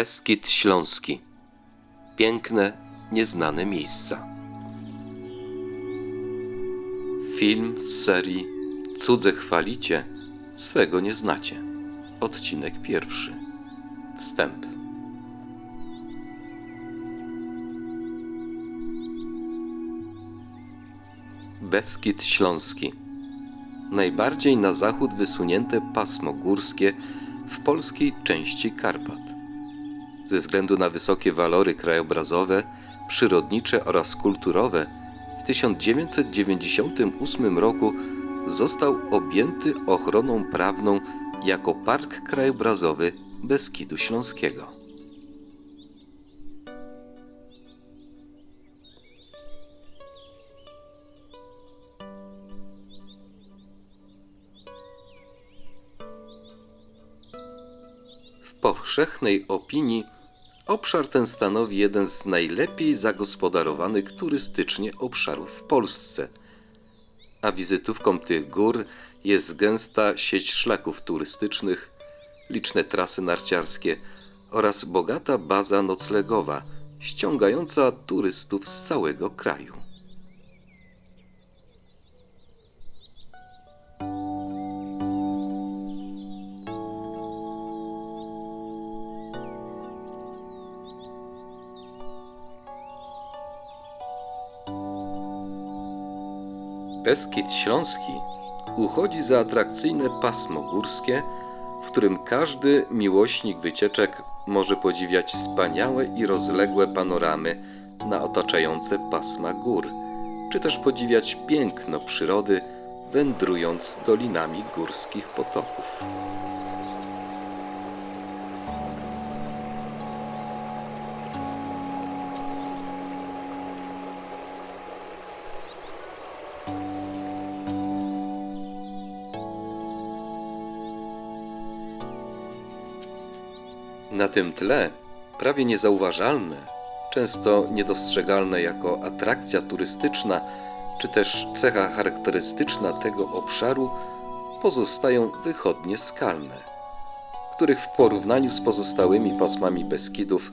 Beskid Śląski. Piękne, nieznane miejsca. Film z serii Cudze chwalicie, swego nie znacie. Odcinek pierwszy. Wstęp. Beskid Śląski. Najbardziej na zachód wysunięte pasmo górskie w polskiej części Karpat. Ze względu na wysokie walory krajobrazowe, przyrodnicze oraz kulturowe, w 1998 roku został objęty ochroną prawną jako Park Krajobrazowy Beskidu Śląskiego. W powszechnej opinii obszar ten stanowi jeden z najlepiej zagospodarowanych turystycznie obszarów w Polsce. A wizytówką tych gór jest gęsta sieć szlaków turystycznych, liczne trasy narciarskie oraz bogata baza noclegowa, ściągająca turystów z całego kraju. Beskid Śląski uchodzi za atrakcyjne pasmo górskie, w którym każdy miłośnik wycieczek może podziwiać wspaniałe i rozległe panoramy na otaczające pasma gór, czy też podziwiać piękno przyrody, wędrując dolinami górskich potoków. Na tym tle prawie niezauważalne, często niedostrzegalne jako atrakcja turystyczna, czy też cecha charakterystyczna tego obszaru, pozostają wychodnie skalne, których w porównaniu z pozostałymi pasmami Beskidów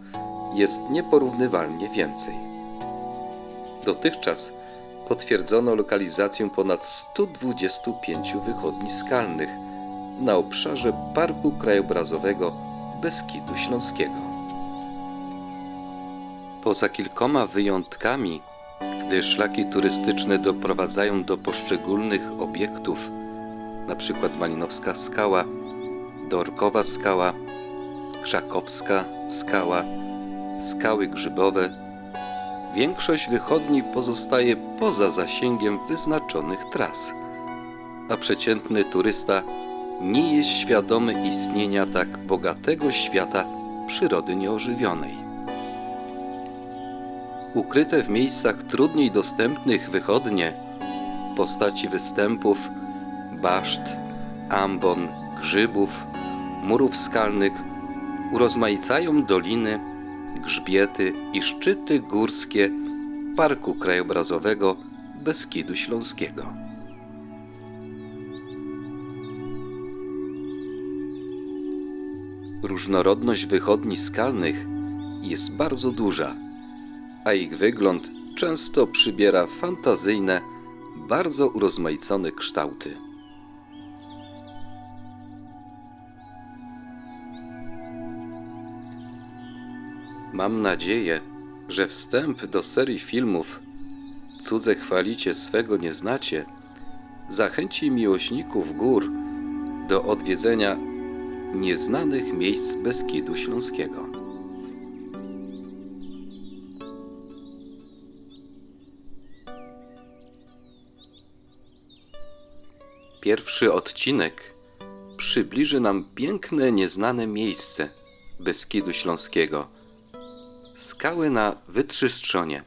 jest nieporównywalnie więcej. Dotychczas potwierdzono lokalizację ponad 125 wychodni skalnych na obszarze Parku Krajobrazowego Beskidu Śląskiego. Poza kilkoma wyjątkami, gdy szlaki turystyczne doprowadzają do poszczególnych obiektów, np. Malinowska Skała, Dorkowa Skała, Krzakowska Skała, Skały Grzybowe, większość wychodni pozostaje poza zasięgiem wyznaczonych tras, a przeciętny turysta nie jest świadomy istnienia tak bogatego świata przyrody nieożywionej. Ukryte w miejscach trudniej dostępnych wychodnie, postaci występów, baszt, ambon, grzybów, murów skalnych urozmaicają doliny, grzbiety i szczyty górskie Parku Krajobrazowego Beskidu Śląskiego. Różnorodność wychodni skalnych jest bardzo duża, a ich wygląd często przybiera fantazyjne, bardzo urozmaicone kształty. Mam nadzieję, że wstęp do serii filmów Cudze chwalicie, swego nie znacie zachęci miłośników gór do odwiedzenia nieznanych miejsc Beskidu Śląskiego. Pierwszy odcinek przybliży nam piękne, nieznane miejsce Beskidu Śląskiego. Skały na Wytrzystronie.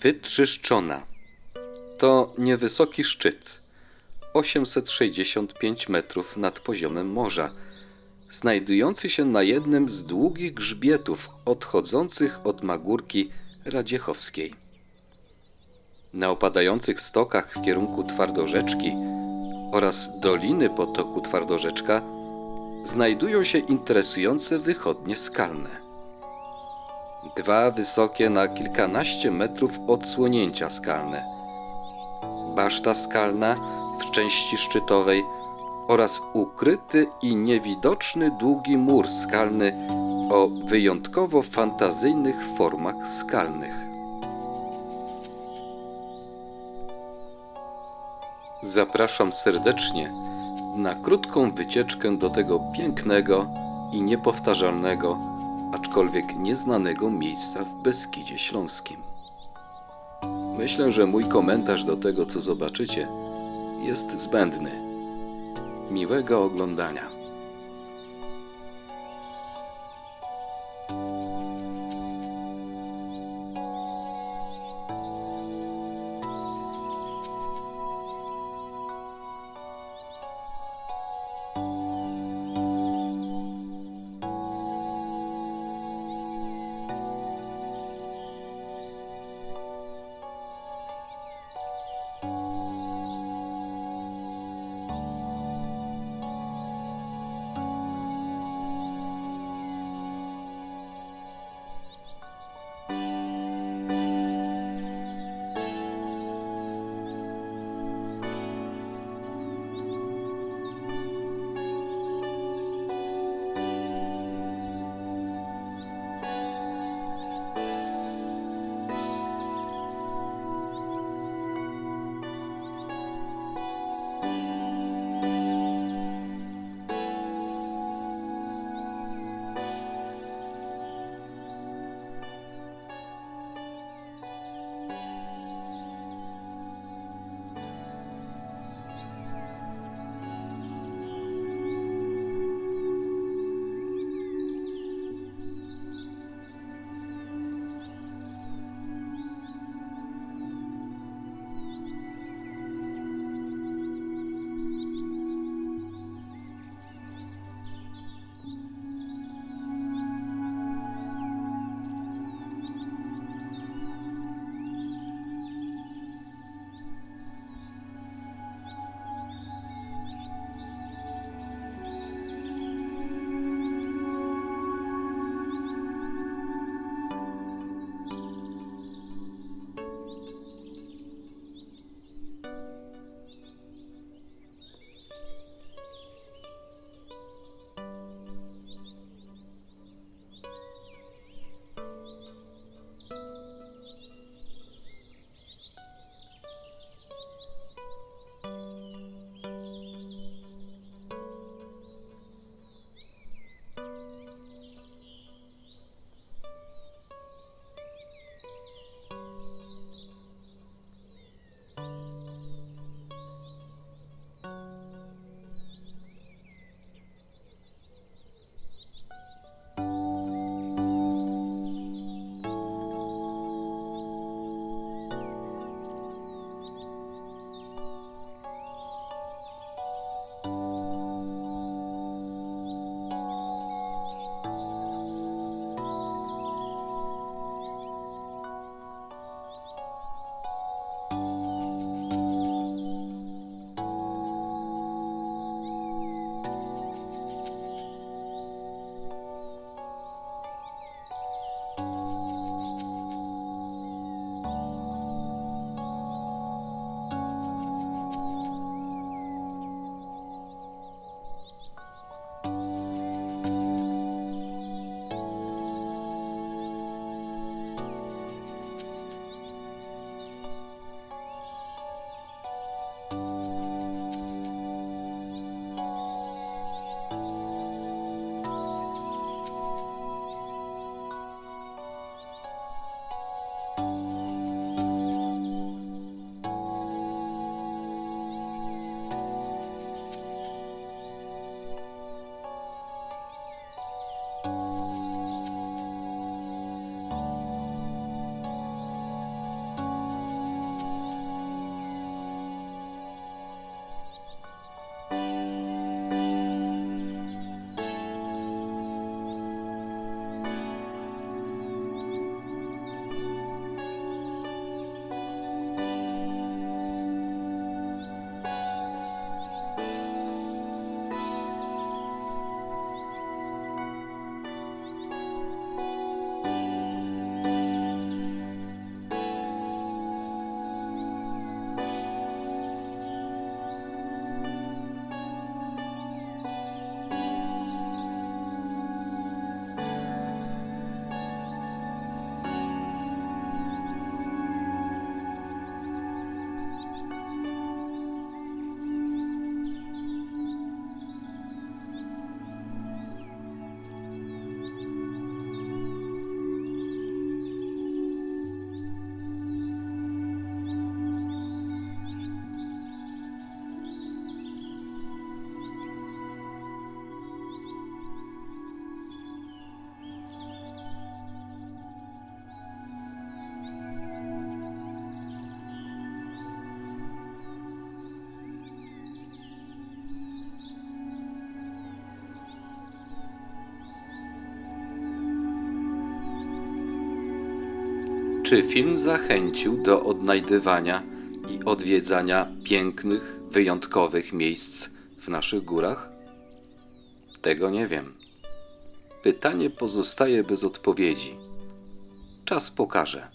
Wytrzyszczona to niewysoki szczyt 865 metrów nad poziomem morza, znajdujący się na jednym z długich grzbietów odchodzących od Magórki Radziechowskiej. Na opadających stokach w kierunku Twardorzeczki oraz doliny potoku Twardorzeczka znajdują się interesujące wychodnie skalne. Dwa wysokie na kilkanaście metrów odsłonięcia skalne. Baszta skalna w części szczytowej oraz ukryty i niewidoczny długi mur skalny o wyjątkowo fantazyjnych formach skalnych. Zapraszam serdecznie na krótką wycieczkę do tego pięknego i niepowtarzalnego, aczkolwiek nieznanego miejsca w Beskidzie Śląskim. Myślę, że mój komentarz do tego, co zobaczycie, jest zbędny. Miłego oglądania. Czy film zachęcił do odnajdywania i odwiedzania pięknych, wyjątkowych miejsc w naszych górach? Tego nie wiem. Pytanie pozostaje bez odpowiedzi. Czas pokaże.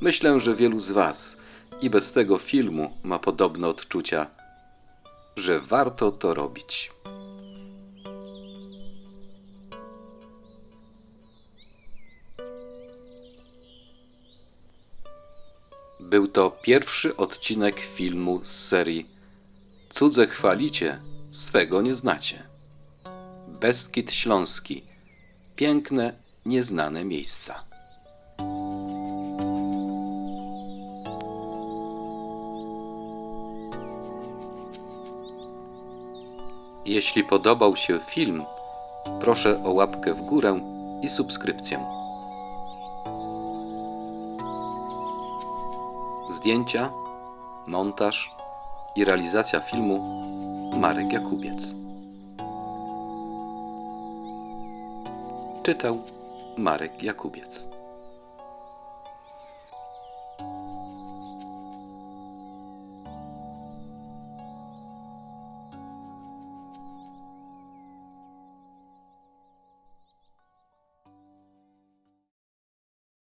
Myślę, że wielu z Was i bez tego filmu ma podobne odczucia, że warto to robić. Był to pierwszy odcinek filmu z serii Cudze chwalicie, swego nie znacie. Beskid Śląski. Piękne, nieznane miejsca. Jeśli podobał się film, proszę o łapkę w górę i subskrypcję. Zdjęcia, montaż i realizacja filmu Marek Jakubiec. Czytał Marek Jakubiec.